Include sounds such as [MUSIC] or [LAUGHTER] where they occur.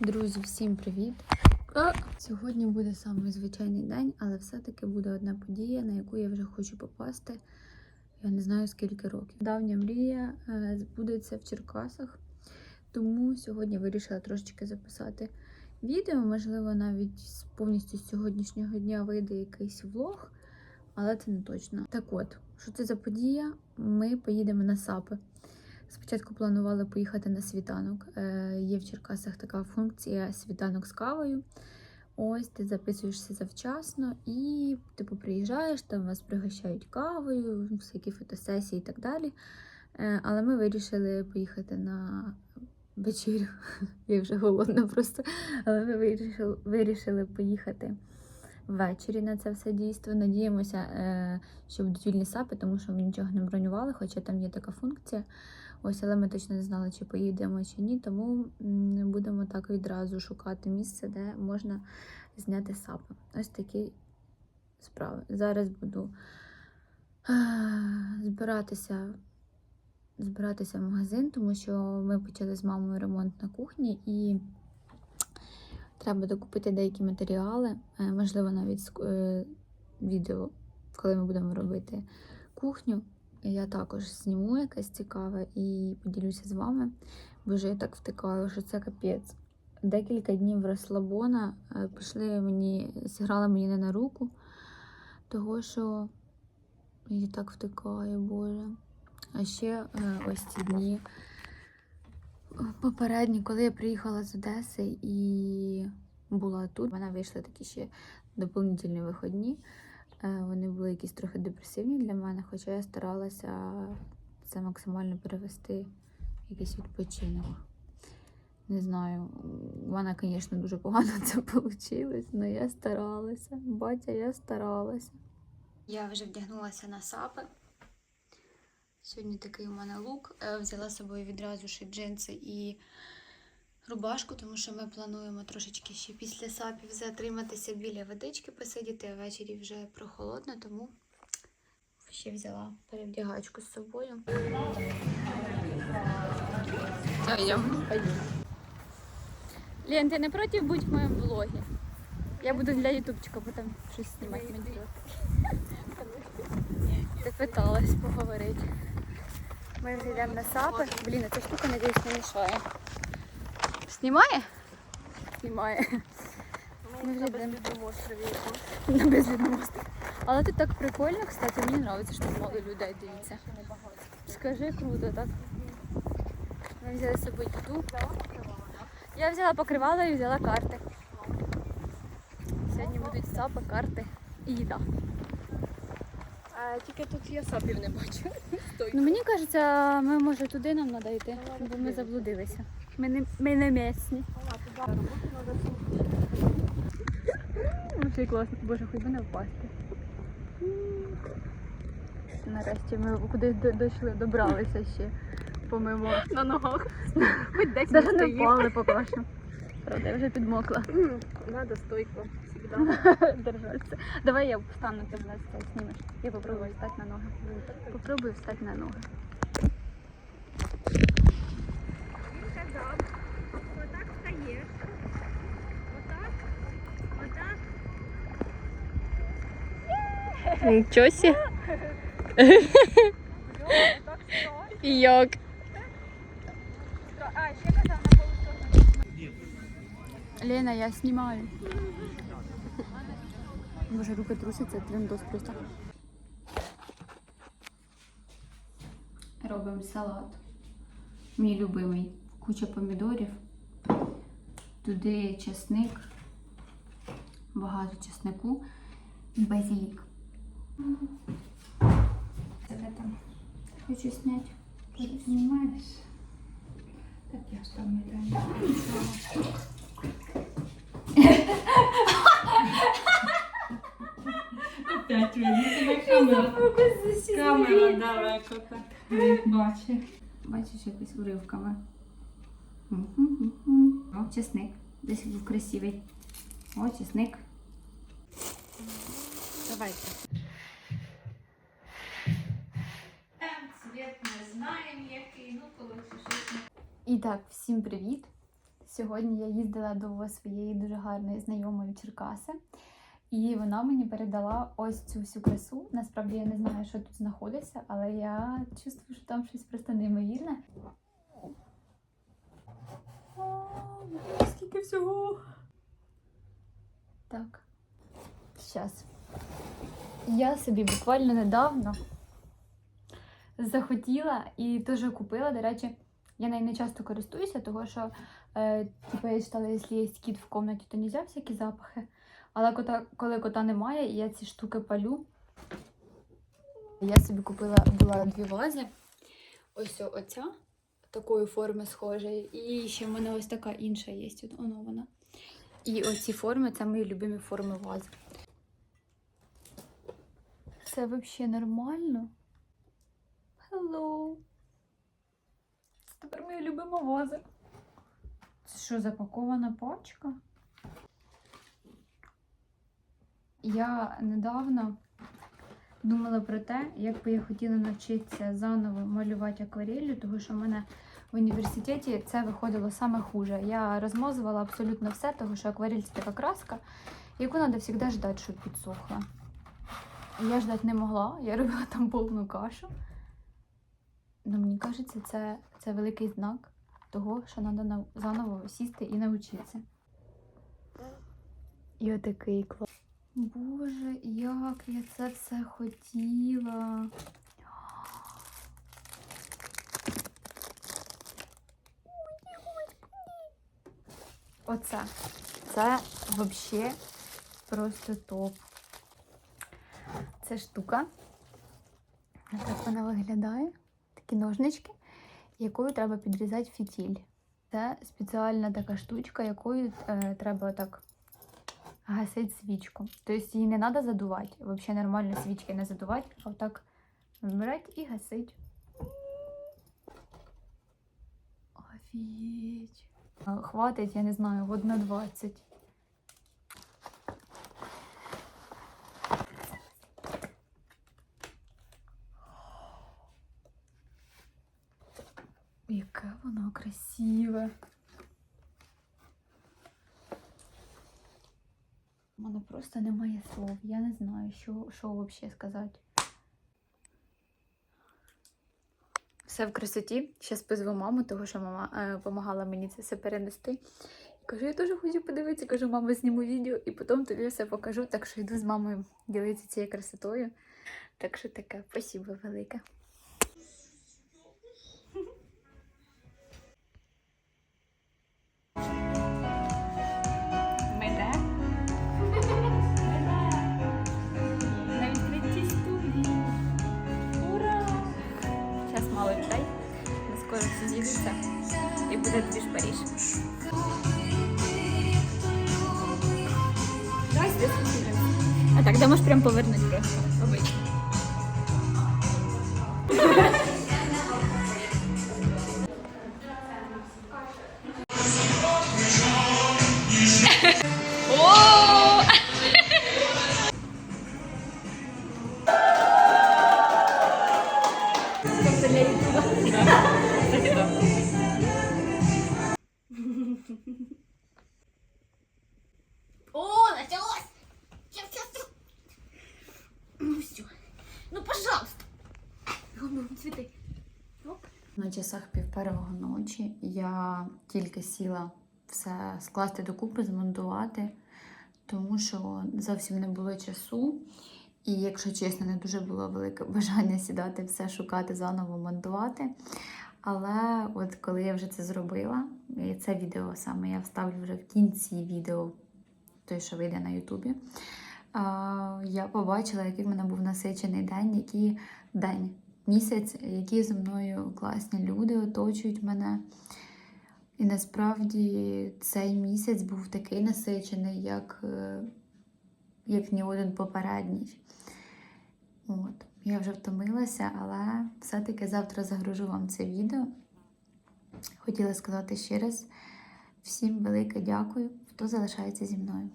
Друзі, всім привіт! Сьогодні буде самий звичайний день, але все-таки буде одна подія, на яку я вже хочу попасти. Я не знаю скільки років. Давня мрія е, збудеться в Черкасах, тому сьогодні вирішила трошечки записати відео. Можливо, навіть повністю з сьогоднішнього дня вийде якийсь влог, але це не точно. Так от, що це за подія? Ми поїдемо на САПи. Спочатку планували поїхати на світанок. Е, є в Черкасах така функція світанок з кавою. Ось ти записуєшся завчасно і типу приїжджаєш, там вас пригощають кавою, всякі фотосесії і так далі. Е, але ми вирішили поїхати на вечерю. [LAUGHS] Я вже голодна просто. Але ми вирішили, вирішили поїхати ввечері на це все дійство. Надіємося, е, що будуть вільні сапи, тому що ми нічого не бронювали, хоча там є така функція. Ось, але ми точно не знали, чи поїдемо, чи ні, тому м, будемо так відразу шукати місце, де можна зняти сапи. Ось такі справи. Зараз буду е, збиратися, збиратися в магазин, тому що ми почали з мамою ремонт на кухні і треба докупити деякі матеріали, е, можливо, навіть е, відео, коли ми будемо робити кухню. Я також зніму якесь цікаве і поділюся з вами. Бо вже я так втикаю, що це капець. Декілька днів розслабона е, пішли мені, зіграли мені не на руку, того що я так втикаю, Боже. А ще ось ці дні попередні, коли я приїхала з Одеси і була тут, в мене вийшли такі ще доповнительні виходні. Е, Вони були якісь трохи депресивні для мене, хоча я старалася це максимально перевести якийсь відпочинок. Не знаю, у мене, звісно, дуже погано [LAUGHS] це вийшло, але я старалася. Батя, я старалася. Я вже вдягнулася на сапи. Сьогодні такий у мене лук. Е, Взяла з собою відразу ще джинси і рубашку, тому що ми плануємо трошечки ще після сапів затриматися біля водички, посидіти, а ввечері вже прохолодно, тому ще взяла перевдягачку з собою. Лен, ти не проти бути в моєму влогі? Я буду для ютубчика потім щось знімати. Ти питалась поговорити. Ми вже йдемо на сапи. Блін, а ця штука, надіюсь, не мішає. Знімає? Знімає. Ми вже йдемо на безлюдному острові. Але тут так прикольно, кстати, мені подобається, що тут мало людей, дивіться. Скажи, круто, так? Ми взяли з собою їду. Я взяла покривало і взяла карти. Сьогодні будуть сапи, карти і їда. А тільки тут я сапів не бачу. [LAUGHS] Ну мені кажеться, ми може туди нам треба йти, бо ми заблудилися. Ми не, ми не місні. Це класно, боже, хоч би не впасти. Нарешті ми кудись до- дійшли, добралися ще помимо. На ногах. [LAUGHS] Навіть не впали поки що. Правда, я вже підмокла. Надо стойко. [LAUGHS] Держатися. Давай я встану, ти мене це знімеш. Я попробую встати на ноги. Попробую встати на ноги. Нічого сі. Як? А, ще казав на полусогну. Лена, я знімаю. Боже, руки трусяться, трендос просто. Робимо салат. Мій любимий. Куча помідорів. Туди чесник. Багато чеснику і базилік. Тебе там хочу зняти. Ти знімаєш? Так я ж там не Опять видно тебе камера. Камера далеко так. Бачиш. Бачиш якось уривками. О, чесник. Десь був красивий. О, чесник. Давайте. Цвіт не знаємо який, ну коли щось. І так, всім привіт. Сьогодні я їздила до своєї дуже гарної знайомої Черкаси, і вона мені передала ось цю всю красу. Насправді я не знаю, що тут знаходиться, але я чувствую, що там щось просто неймовірне. О, скільки всього! Так. Зараз. Я собі буквально недавно захотіла і теж купила. До речі, я нею не часто користуюся, тому що, е, типу, я читала, якщо є кіт в кімнаті, то не можна всякі запахи. Але кота, коли кота немає, і я ці штуки палю. Я собі купила була дві вази. Ось оця такої форми схожої. І ще в мене ось така інша є. Воно. І оці форми це мої любимі форми вази. Це взагалі нормально? Hello. Тепер моя любима ваза. Це що, запакована пачка? Я недавно думала про те, як би я хотіла навчитися заново малювати акварелью, тому що в мене в університеті це виходило саме хуже. Я розмазувала абсолютно все, тому що акварель це така краска, яку треба завжди ждати, щоб підсохла. Я ждати не могла, я робила там повну кашу. Ну, мені кажеться, це, це великий знак того, що треба заново сісти і навчитися. І отакий клас. Боже, як я це все хотіла. Оце. Це взагалі просто топ. Це штука. Так вона виглядає. Такі ножнички, якою треба підрізати фітіль. Це спеціальна така штучка, якою е, треба так гасити свічку. Тобто її не треба задувати. Взагалі нормально свічки не задувати, а отак вибирати і гасити. Офігеть. Хватить, я не знаю, год на 20. Яке воно красиве. У мене просто немає слов. Я не знаю, що, що взагалі сказати. Все в красоті. Зараз позву маму, тому що мама допомагала мені це все перенести. Кажу, я теж хочу подивитися. Кажу, мама, зніму відео і потім тобі все покажу. Так що йду з мамою ділитися цією красотою. Так що таке, спасибо велике. Буде двіж Паріж. Давай сюди. А так, да можеш прям повернути просто. Обично. Цветы. На часах пів первого ночі я тільки сіла все скласти докупи, змонтувати, тому що зовсім не було часу. І, якщо чесно, не дуже було велике [LAUGHS] бажання сідати, все шукати, заново монтувати. Але от коли я вже це зробила, і це відео саме я вставлю вже в кінці відео, той, що вийде на Ютубі, я побачила, який в мене був насичений день, який день місяць, які зі мною класні люди оточують мене. І насправді цей місяць був такий насичений, як, е, як ні один попередній. От. Я вже втомилася, але все-таки завтра загружу вам це відео. Хотіла сказати ще раз всім велике дякую, хто залишається зі мною.